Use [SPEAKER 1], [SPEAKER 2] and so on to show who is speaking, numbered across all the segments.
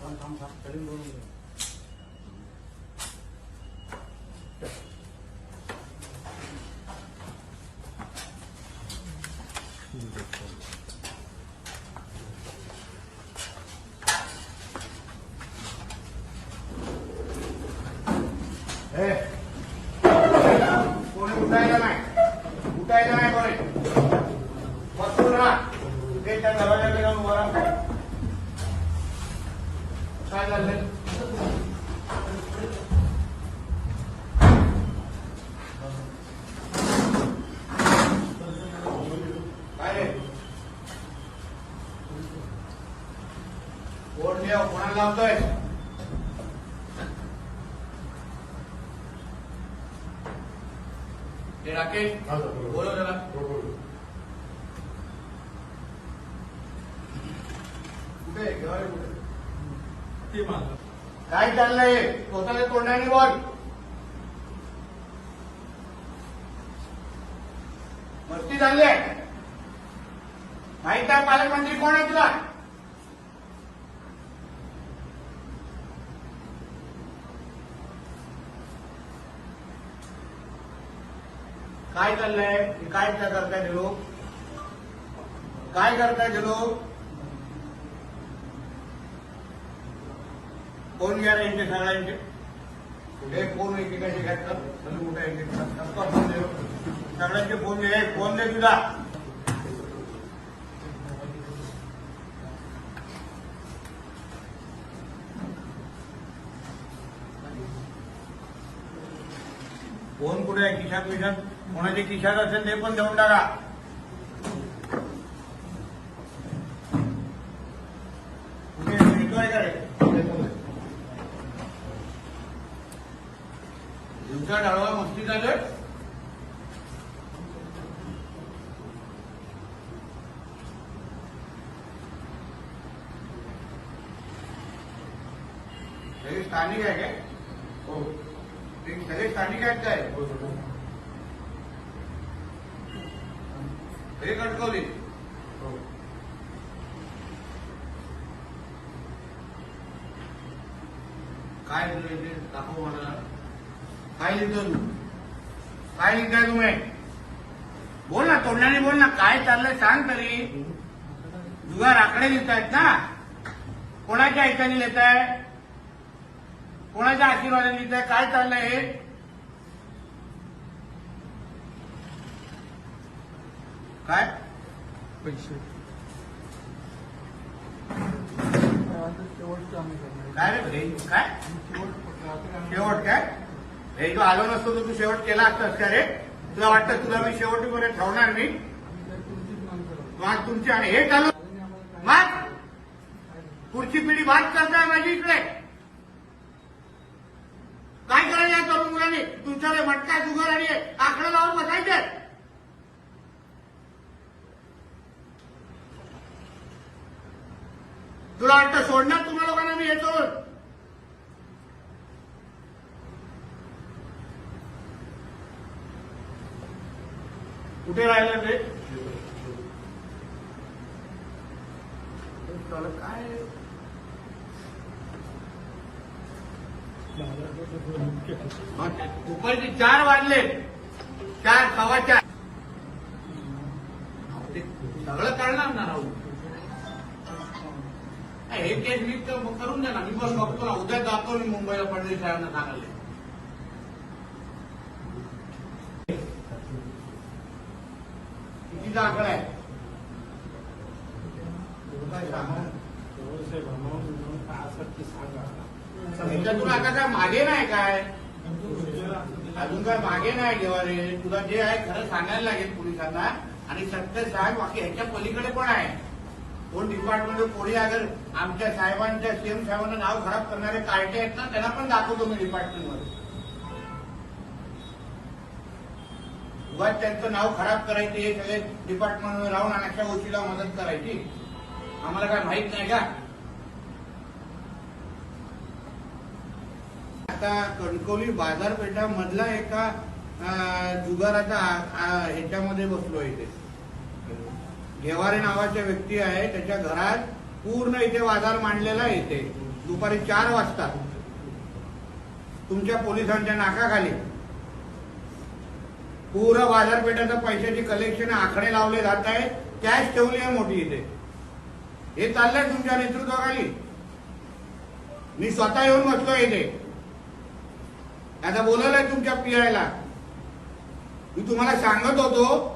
[SPEAKER 1] 감사합니다. उठायला नाही उठायला नाही कोणी बसून राहा ते त्या दरवाजाकडे जाऊन उभा राहा. काय झालंय काय रे कोण देव कोणाला लावतोय राकेश? बोलव त्याला कुठे आहे? घर आहे? कुठे काय चाललंय? स्वतःच्या तोंडाने बोल. मस्ती चालली आहे. माहीत आहे पालकमंत्री कोण आहे तुला? काय चाललंय? हे काय त्या करताय ते लोक? काय करताय ते लोक? कोण यांचे सगळ्यांचे कुठे? फ़ोन एकेकाचे घातलं म्हणजे कुठे सगळ्यांचे फ़ोन दे. फ़ोन दे तुझा. फ़ोन कुठे आहे? कोणाचे खिशात असेल ते पण देऊन टाका. दिवसा डाळवा मस्ती झालं सगळे स्थानिक आहे काय? हो. ते सगळे स्थानिक आहेत काय? हे कटकवली. काय लिहिलं दाखव मला. काय लिहितो तू? काय लिहिताय तुम्ही? बोल ना तोंडाने बोल ना. काय चाललंय सांग तरी. जुगार आकडे लिहित आहेत ना. कोणाच्या ऐकाने लिहित आहे कोणाच्या आशीर्वादाने लिहित आहे काय चाललंय हे? काय?
[SPEAKER 2] पैसे.
[SPEAKER 1] काय रे भाई? काय?
[SPEAKER 2] शेवट
[SPEAKER 1] काय? हे तू आलो नसतो तर तू शेवट केला असतास का रे? तुला वाटतं तुला मी शेवटीपर्यंत ठेवणार नाही? मग तुमची आणि हे चालू मग पुढची पिढी बात करताय माझी इकडे. काय करायचं तरुण मुलांनी? तुमच्याकडे मटका जुगार आणि आकडे लावून बसायचे. तुला वाटतं सोडणार तुम्हा लोकांना मी येतो कुठे राहिलं ते? काय? दुपारचे चार वाजले. चार सव्वा चार. सगळं करणार ना राहू हे केस मी तर मग करून द्या ना मी बस बघतो ना उद्या जातो मी मुंबईला फडणवीस साहेबांना सांगायला कितीचा आकडा आहे? काय आता काय मागे नाही काय? अजून काय मागे नाही घेवारे तुला जे आहे खरं सांगायला लागेल पोलिसांना. आणि सत्य साहेब बाकी ह्याच्या पलीकडे पण आहे. कोण डिपार्टमेंट कोणी अगर आमच्या साहेबांच्या सीएम साहेबांना नाव खराब करणारे कार्टे आहेत ना त्यांना पण दाखवतो मी डिपार्टमेंटमध्ये उगाच त्यांचं नाव खराब करायचे हे सगळे डिपार्टमेंटमध्ये राहून आणि अशा गोष्टीला मदत करायची. आम्हाला काय माहीत नाही का? आता कणकवली बाजारपेठामधला एका जुगाराच्या ह्याच्यामध्ये बसलो इथे. घेवारे नावाच्या व्यक्ती आहे त्याच्या घरात पूर्ण इथे बाजार मांडलेला आहे इथे. दुपारी चार वाजता. तुमच्या पोलिसांच्या नाकाखाली. पूर्ण बाजारपेठाचं पैशाची कलेक्शन आकडे लावले जात आहे. कॅश ठेवली आहे मोठी इथे. हे चाललंय तुमच्या नेतृत्वाखाली. मी स्वतः येऊन बसलोय इथे. आता बोलवलंय तुमच्या पियायला मी तुम्हाला सांगत होतो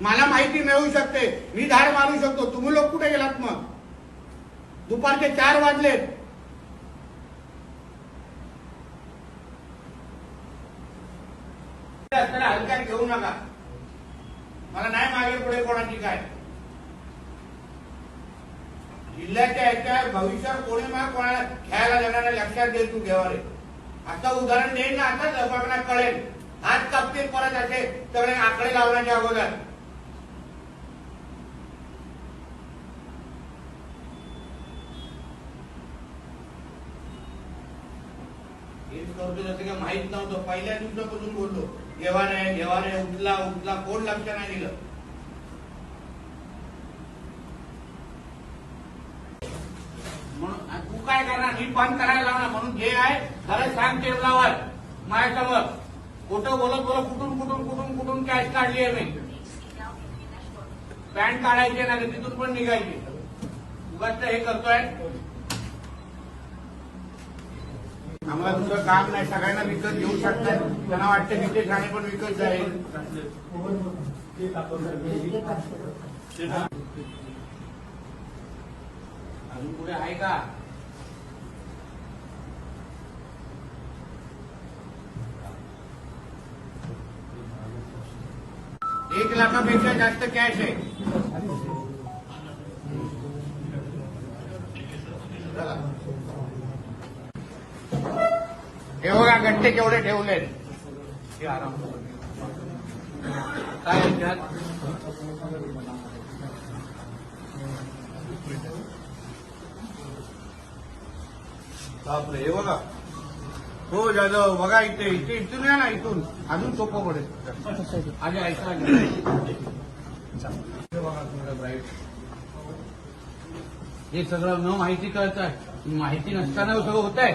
[SPEAKER 1] मला माहिती मिळू शकते. मी धाड मारू शकतो. तुम्ही लोक कुठे गेलात मग? दुपारचे चार वाजलेत. असताना हलक्यात घेऊ नका. मला नाही मागे पुढे कोणाची काय. जिल्ह्याच्या याच्या भविष्यात कोणी मला कोणाला खेळायला देणार लक्षात दे तू घेवारे आता उदाहरण देईन ना आता लोकांना कळेल. हात कापतील परत असे सगळे आकडे लावण्याच्या अगोदर. करतो जसं काही माहीत नव्हतं. पहिल्या दिवसापासून बोललो. घेवारे नाही उठला उठला कोण लक्ष नाही दिलं. म्हणून तू काय करणार? मी बंद करायला लावणार. म्हणून जे आहे खरं सांग टेबलावर. माझ्यासमोर खोटं बोलत बोलत कुठून कुठून कुठून कुठून कॅश काढली आहे मी? पॅन्ट काढायची नाही तिथून पण निघायची. उगाच हे करतोय. आम्हाला दुसरं काम नाही. सगळ्यांना विकत घेऊ शकतात त्यांना वाटतं तिथे ठाणे पण विकत जाईल. अजून पुढे आहे का? एक लाखापेक्षा जास्त कॅश आहे. चला. हे बघा गट्टे केवढे ठेवले हे आराम काय याच्यात बापरे हे बघा. हो जाधव बघा इथे इथे इथून या ना इथून. अजून सोपं पडेल. आधी ब्राईट हे सगळं न माहिती कळत आहे माहिती नसताना सगळं होत आहे